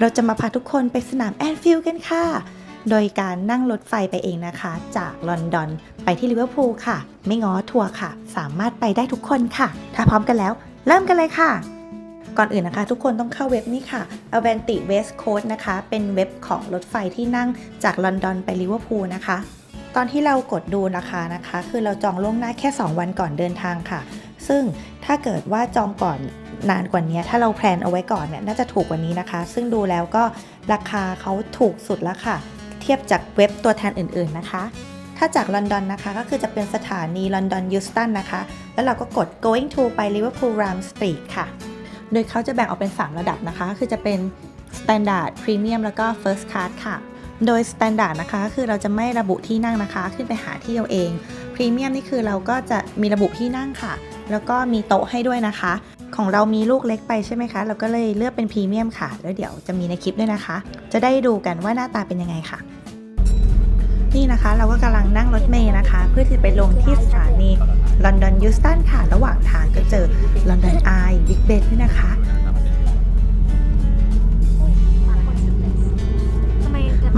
เราจะมาพาทุกคนไปสนามแอนฟิลด์กันค่ะ โดยการนั่งรถไฟไปเองนะคะ จากลอนดอนไปที่ลิเวอร์พูลค่ะ ไม่ง้อทัวร์ค่ะ สามารถไปได้ทุกคนค่ะ ถ้าพร้อมกันแล้ว เริ่มกันเลยค่ะ ก่อนอื่นนะคะ ทุกคนต้องเข้าเว็บนี้ค่ะ Avanti West Coast นะคะ เป็นเว็บของรถไฟที่นั่งจากลอนดอนไปลิเวอร์พูลนะคะ ตอนที่เรากดดูราคานะคะ คือเราจองล่วงหน้าแค่ 2 วันก่อนเดินทางค่ะ ซึ่งถ้าเกิดว่าจองก่อน นานกว่านี้ ถ้าเราแพลนเอาไว้ก่อนเนี่ยน่าจะถูกกว่านี้นะคะ ซึ่งดูแล้วก็ราคาเขาถูกสุดแล้วค่ะ เทียบจากเว็บตัวแทนอื่นๆนะคะถ้าจากลอนดอนนะคะ ก็คือจะเป็นสถานีลอนดอนยูสตันนะคะ แล้วเราก็กด going to ไป Liverpool Ram Street ค่ะ โดยเขาจะแบ่งออกเป็น 3 ระดับนะคะ คือจะเป็น Standard Premium แล้วก็ First Class ค่ะ โดย Standard นะคะ คือเราจะไม่ระบุที่นั่งนะคะ ขึ้นไปหาที่เราเอง Premium นี่คือเราก็จะมีระบุที่นั่งค่ะ แล้วก็มีโต๊ะให้ด้วยนะคะ ของเรามีลูกเล็กไปใช่ไหมคะ เราก็เลยเลือกเป็นพรีเมียมค่ะ แล้วเดี๋ยวจะมีในคลิปด้วยนะคะ จะได้ดูกันว่าหน้าตาเป็นยังไงค่ะ นี่นะคะ เราก็กำลังนั่งรถเมย์นะคะ เพื่อที่ไปลงที่สถานีลอนดอนยูสตันค่ะ ระหว่างทางก็เจอลอนดอนไอบิ๊กเบนด้วยนะคะ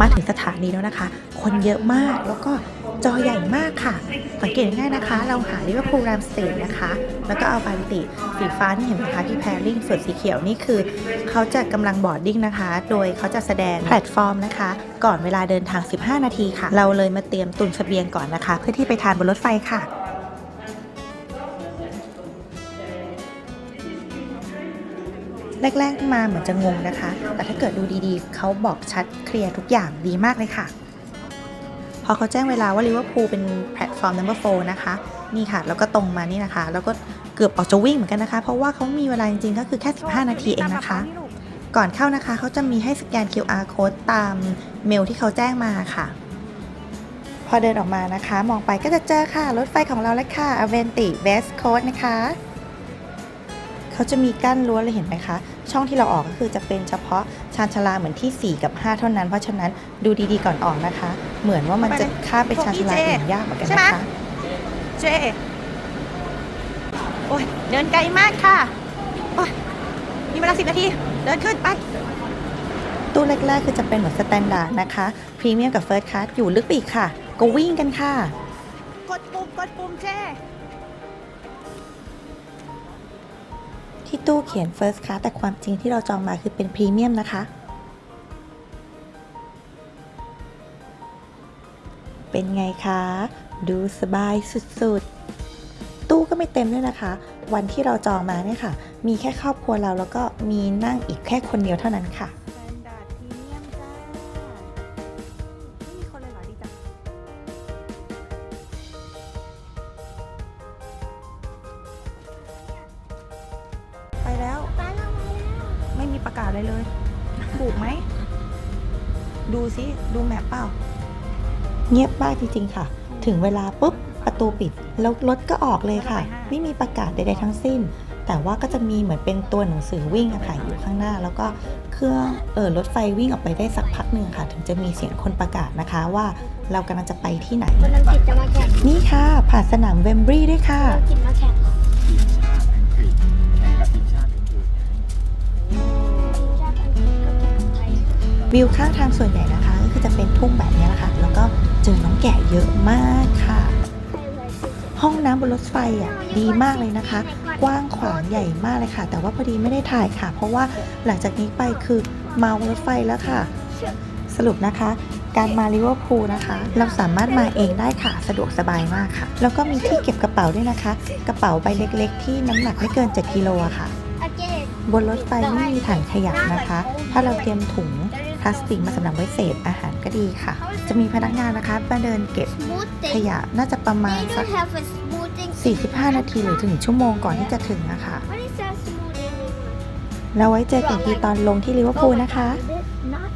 มาถึงสถานีแล้วนะคะ คนเยอะมากแล้วก็ จอใหญ่มากค่ะ สังเกตง่ายนะคะ เราหาลิเวอร์พูลแรมสเตทนะคะ แล้วก็เอาบันติสีฟ้าที่เห็นไหมคะที่แพรลิงส่วนสีเขียวนี่คือ เขาจะกำลังบอร์ดดิ้งนะคะ โดยเขาจะแสดงแพลตฟอร์มนะคะ ก่อนเวลาเดินทาง 15 นาทีค่ะ เราเลยมาเตรียมตุนสเสบียงก่อนนะคะ เพื่อที่ไปทานบนรถไฟค่ะแรก ๆ มาเหมือนจะงงนะคะ แต่ถ้าเกิดดูดีๆ เขาบอกชัดเคลียร์ทุกอย่างดีมากเลยค่ะ พอเขาแจ้งเวลาว่าลิเวอร์พูลเป็นแพลตฟอร์ม number 4นะคะนี่ค่ะ แล้วก็ตรงมานี่นะคะ แล้วก็เกือบออกจะวิ่งเหมือนกันนะคะ เพราะว่าเขามีเวลาจริงๆ ก็คือแค่ 15 นาทีเองนะคะ ก่อนเข้านะคะ เขาจะมีให้สแกน QR code ตามเมลที่เขาแจ้งมาค่ะ พอเดินออกมานะคะ มองไปก็จะเจอค่ะ รถไฟของเราแล้วค่ะ Avanti West Coast นะคะ เขาจะมีกั้นรั้วเลยเห็นไหมคะ ช่องที่เราออกก็คือจะเป็นเฉพาะชานชาลาเหมือนที่ 4 กับ 5 เท่านั้น เพราะฉะนั้นดูดีๆก่อนออกนะคะ เหมือนว่ามันจะข้ามไปชานชาลาอื่นยากเหมือนกันนะคะเจโอ้ยเดินไกลมากค่ะโอ้ยมีเวลาสิบนาที เดินขึ้นไปตู้แรกๆคือจะเป็นเหมือนสแตนดาร์ดนะคะพรีเมียมกับเฟิร์สคลาสอยู่ลึกไปอีกค่ะ ก็วิ่งกันค่ะ กดปุ่มกดปุ่มเจ ที่ตู้เขียน First Class แต่ความจริงที่เราจองมาคือเป็นพรีเมียมนะคะ เป็นไงคะ ดูสบายสุดๆ ตู้ก็ไม่เต็มด้วยนะคะ วันที่เราจองมาเนี่ยค่ะ มีแค่ครอบครัวเราแล้วก็มีนั่งอีกแค่คนเดียวเท่านั้นค่ะ กาศอะไรเลย ถูกไหม ดูซิ ดูแมปเปล่า เงียบมากจริง ๆ ค่ะ ถึงเวลาปุ๊บ ประตูปิด แล้วรถก็ออกเลยค่ะ ไม่มีประกาศใด ๆ ทั้งสิ้น แต่ว่าก็จะมีเหมือนเป็นตัวหนังสือวิ่งอะค่ะอยู่ข้างหน้า แล้วก็เครื่องเออรถไฟวิ่งออกไปได้สักพักหนึ่งค่ะ ถึงจะมีเสียงคนประกาศนะคะว่าเรากำลังจะไปที่ไหน คนอังกฤษจะมาแข่งนี่ค่ะ ผ่านสนามเวมบรีย์ด้วยค่ะ คนอังกฤษมาแข่ง วิวข้างทางส่วนใหญ่นะคะ ก็คือจะเป็นทุ่งแบบนี้แหละค่ะ แล้วก็เจอน้องแกะเยอะมากค่ะ ห้องน้ำบนรถไฟอะดีมากเลยนะคะ กว้างขวางใหญ่มากเลยค่ะ แต่ว่าพอดีไม่ได้ถ่ายค่ะ เพราะว่าหลังจากนี้ไปคือเมารถไฟแล้วค่ะ สรุปนะคะการมาลิเวอร์พูลนะคะ เราสามารถมาเองได้ค่ะ สะดวกสบายมากค่ะ แล้วก็มีที่เก็บกระเป๋าด้วยนะคะ กระเป๋าใบเล็กๆ ที่น้ำหนักไม่เกิน 7 กิโลค่ะ บนรถไฟไม่มีถังขยะนะคะ ถ้าเราเตรียมถุง ลาสติกมาสำหรับไว้เศษอาหารก็ดีค่ะ จะมีพนักงานนะคะมาเดินเก็บ smoothing ขยะน่าจะประมาณ they สัก don't have a smoothing 45 นาทีหรือถึงชั่วโมงก่อนที่จะถึงนะคะ what is that smoothing แล้วไว้เจอกันอีกทีตอนลงที่ลิเวอร์พูลนะคะ They